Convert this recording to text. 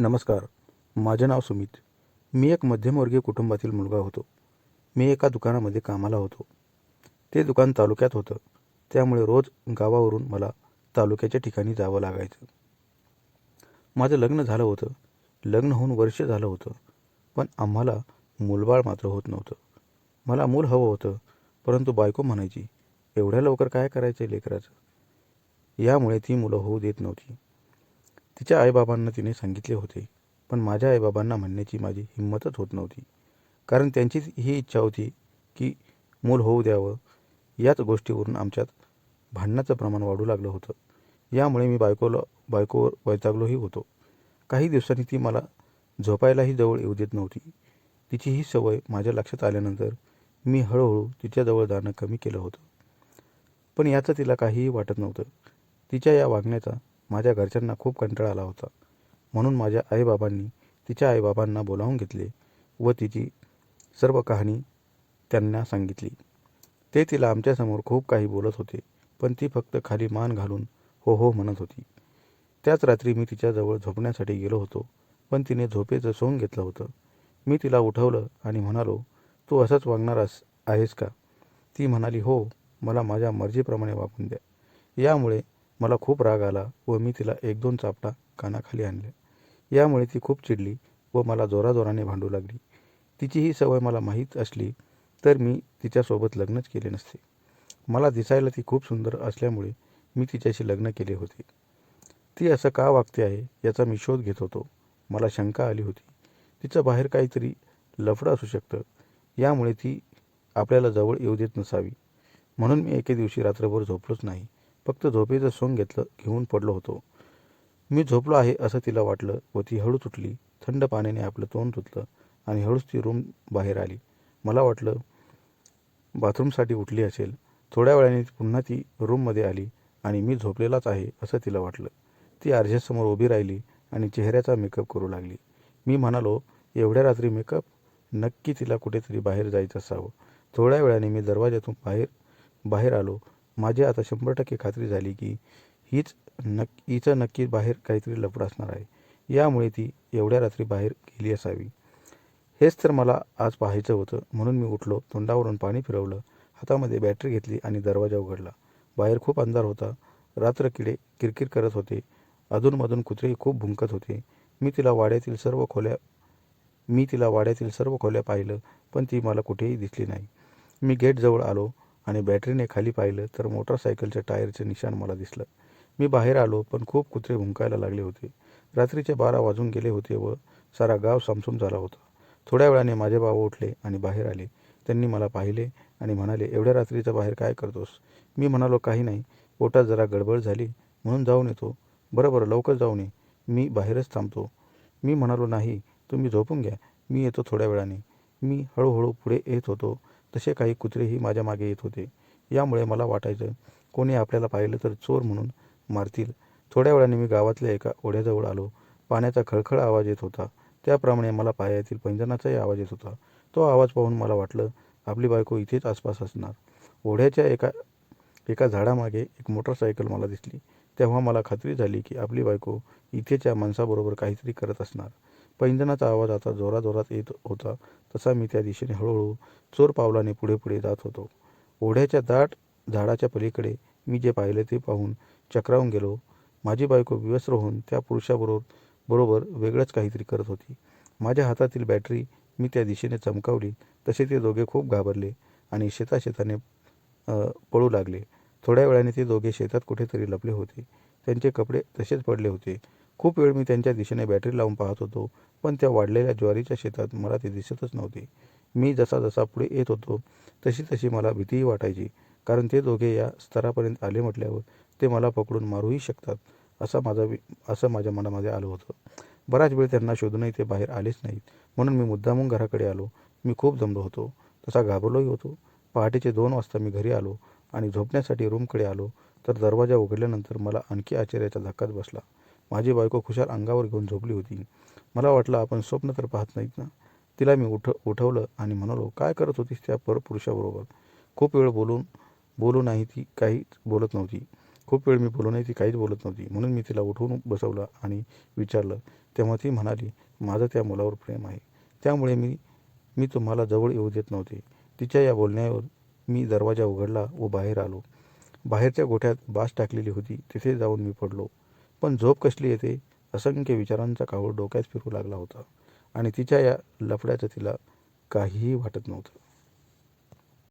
नमस्कार. माझे नाव सुमित. मी एक मध्यमवर्गीय कुटुंबातील मुलगा होतो. मी एका दुकानामध्ये कामाला होतो. ते दुकान तालुक्यात होतं. त्यामुळे रोज गावावरून मला तालुक्याच्या ठिकाणी जावं लागायचं. माझं लग्न झालं होतं. लग्न होऊन वर्ष झालं होतं. पण आम्हाला मूलबाळ मात्र होत नव्हतं. मला मूल हवं होतं. परंतु बायको म्हणायची एवढ्या लवकर काय करायचं आहे लेकराचं? यामुळे ती मुलं होऊ देत नव्हती. तिच्या आईबाबांना तिने सांगितले होते. पण माझ्या आईबाबांना म्हणण्याची माझी हिंमतच होत नव्हती. कारण त्यांचीच ही इच्छा होती की मूल होऊ द्यावं. याच गोष्टीवरून आमच्यात भांडणाचं प्रमाण वाढू लागलं होतं. यामुळे मी बायकोला बायकोवर वैतागलोही होतो. काही दिवसांनी ती मला झोपायलाही जवळ येऊ देत नव्हती. तिची ही सवय माझ्या लक्षात आल्यानंतर मी हळूहळू तिच्याजवळ जाणं कमी केलं होतं. पण याचं तिला काहीही वाटत नव्हतं. तिच्या या वागण्याचा माझ्या घरच्यांना खूप कंटाळा आला होता. म्हणून माझ्या आईबाबांनी तिच्या आईबाबांना बोलावून घेतले व तिची सर्व कहाणी त्यांना सांगितली. ते तिला आमच्यासमोर खूप काही बोलत होते पण ती फक्त खाली मान घालून हो हो म्हणत होती. त्याच रात्री मी तिच्याजवळ झोपण्यासाठी गेलो होतो पण तिने झोपेचं सोंग घेतलं होतं. मी तिला उठवलं आणि म्हणालो तू असंच वागणार अस आहेस का? ती म्हणाली हो मला माझ्या मर्जीप्रमाणे वागून द्या. यामुळे मला खूप राग आला व मी तिला एक दोन चापटा कानाखाली आणल्या यामुळे ती खूप चिडली व मला जोराजोराने भांडू लागली. तिची ही सवय मला माहीत असली तर मी तिच्यासोबत लग्नच केले नसते. मला दिसायला ती खूप सुंदर असल्यामुळे मी तिच्याशी लग्न केले होते. ती असं का वागते आहे याचा मी शोध घेत होतो. मला शंका आली होती. तिचं बाहेर काहीतरी लफडं असू शकतं. यामुळे ती आपल्याला जवळ येऊ देत नसावी. म्हणून मी एके दिवशी रात्रभर झोपलोच नाही. फक्त झोपेचं सोंग घेतलं घेऊन पडलो होतो. मी झोपलो आहे असं तिला वाटलं व ती हळूच उठली थंड पाण्याने आपलं तोंड धुतलं आणि हळूच ती रूम बाहेर आली. मला वाटलं बाथरूमसाठी उठली असेल. थोड्या वेळाने पुन्हा ती रूममध्ये आली आणि मी झोपलेलाच आहे असं तिला वाटलं. ती आरशासमोर उभी राहिली आणि चेहऱ्याचा मेकअप करू लागली. मी म्हणालो एवढ्या रात्री मेकअप? नक्की तिला कुठेतरी बाहेर जायचं असावं. थोड्या वेळाने मी दरवाज्यातून बाहेर बाहेर आलो माझी आता शंभर टक्के खात्री झाली की हीच नक् हिचं नक्की बाहेर काहीतरी लपड असणार आहे. यामुळे ती एवढ्या रात्री बाहेर गेली असावी. हेच तर मला आज पाहायचं होतं. म्हणून मी उठलो तोंडावरून पाणी फिरवलं हातामध्ये बॅटरी घेतली आणि दरवाजा उघडला. बाहेर खूप अंधार होता. रात्र किडे किरकिर करत होते. अधूनमधून कुत्रेही खूप भुंकत होते. मी तिला वाड्यातील सर्व खोल्या मी तिला वाड्यातील सर्व खोल्या पाहिलं पण ती मला कुठेही दिसली नाही. मी गेटजवळ आलो. आणि बॅटरीने खाली पाहिलं तर मोटरसायकलच्या टायरचे निशाण मला दिसलं. मी बाहेर आलो पण खूप कुत्रे भुंकायला लागले होते. रात्रीचे बारा वाजून गेले होते व सारा गाव सामसूम झाला होता. थोड्या वेळाने माझे बाबा उठले आणि बाहेर आले. त्यांनी मला पाहिले आणि म्हणाले एवढ्या रात्रीचं बाहेर काय करतोस? मी म्हणालो काही नाही. पोटात जरा गडबड झाली. म्हणून जाऊन येतो. बरं बरं लवकर जाऊन ये. मी बाहेरच थांबतो. मी म्हणालो नाही. तुम्ही झोपून घ्या. मी येतो थोड्या वेळाने. मी हळूहळू पुढे येत होतो. तसे काही कुत्रेही माझ्या मागे येत होते. यामुळे मला वाटायचं कोणी आपल्याला पाहिलं तर चोर म्हणून मारतील. थोड्या वेळाने मी गावातल्या एका ओढ्याजवळ आलो. पाण्याचा खळखळ आवाज येत होता. त्याप्रमाणे मला पायातील पैंजणाचाही आवाज येत होता. तो आवाज पाहून मला वाटलं आपली बायको इथेच आसपास असणार. ओढ्याच्या एका एका झाडामागे एक मोटरसायकल मला दिसली. तेव्हा मला खात्री झाली की आपली बायको इथेच्या माणसाबरोबर काहीतरी करत असणार. पैंजणाचा आवाज आता जोराजोरात येत होता. तसा मी त्या दिशेने हळूहळू चोर पावलाने पुढे पुढे जात होतो. ओढ्याच्या दाट झाडाच्या पलीकडे मी जे पाहिले ते पाहून चक्रावून गेलो. माझी बायको विवस्त्र होऊन त्या पुरुषाबरोबर बरोबर वेगळंच काहीतरी करत होती. माझ्या हातातील बॅटरी मी त्या दिशेने चमकावली. तसे ते दोघे खूप घाबरले आणि शेताशेताने पळू लागले. थोड्या वेळाने ते दोघे शेतात कुठेतरी लपले होते. त्यांचे कपडे तसेच पडले होते. खूप वेळ मी त्यांच्या दिशेने बॅटरी लावून पाहत होतो पण त्या वाढलेल्या ज्वारीच्या शेतात मला ते दिसतच नव्हती. मी जसा जसा पुढे येत होतो तशी तशी मला भीतीही वाटायची कारण ते दोघे या स्तरापर्यंत आले म्हटल्यावर ते मला पकडून मारूही शकतात असा माझा असं माझ्या मनामध्ये आलं होतं. बराच वेळ त्यांना शोधूनही ते बाहेर आलेच नाहीत. म्हणून मी मुद्दामून घराकडे आलो. मी खूप जमलो होतो. तसा घाबरलोही होतो. पहाटेचे दोन वाजता मी घरी आलो आणि झोपण्यासाठी रूमकडे आलो तर दरवाजा उघडल्यानंतर मला आणखी आश्चर्याचा धक्काच बसला. माझी बायको खुशाल अंगावर घेऊन झोपली होती. मला वाटलं आपण स्वप्न तर पाहत नाहीत ना. तिला मी उठ उठवलं आणि म्हणालो काय करत होतीस त्या परपुरुषाबरोबर खूप वेळ बोलून बोलू नाही ती काहीच बोलत नव्हती. खूप वेळ मी बोलू नाही ती काहीच बोलत नव्हती. म्हणून मी तिला उठवून बसवलं आणि विचारलं. तेव्हा ती म्हणाली माझं त्या मुलावर प्रेम आहे. त्यामुळे मी मी तुम्हाला जवळ येऊ देत नव्हते. तिच्या या बोलण्यावर मी दरवाजा उघडला व बाहेर आलो. बाहेरच्या गोठ्यात बास टाकलेली होती. तिथे जाऊन मी पडलो. पण झोप कसली येते? असंख्य विचारांचा कावड डोक्यात फिरू लागला होता. आणि तिच्या या लफड्याचं तिला काहीही वाटत नव्हतं.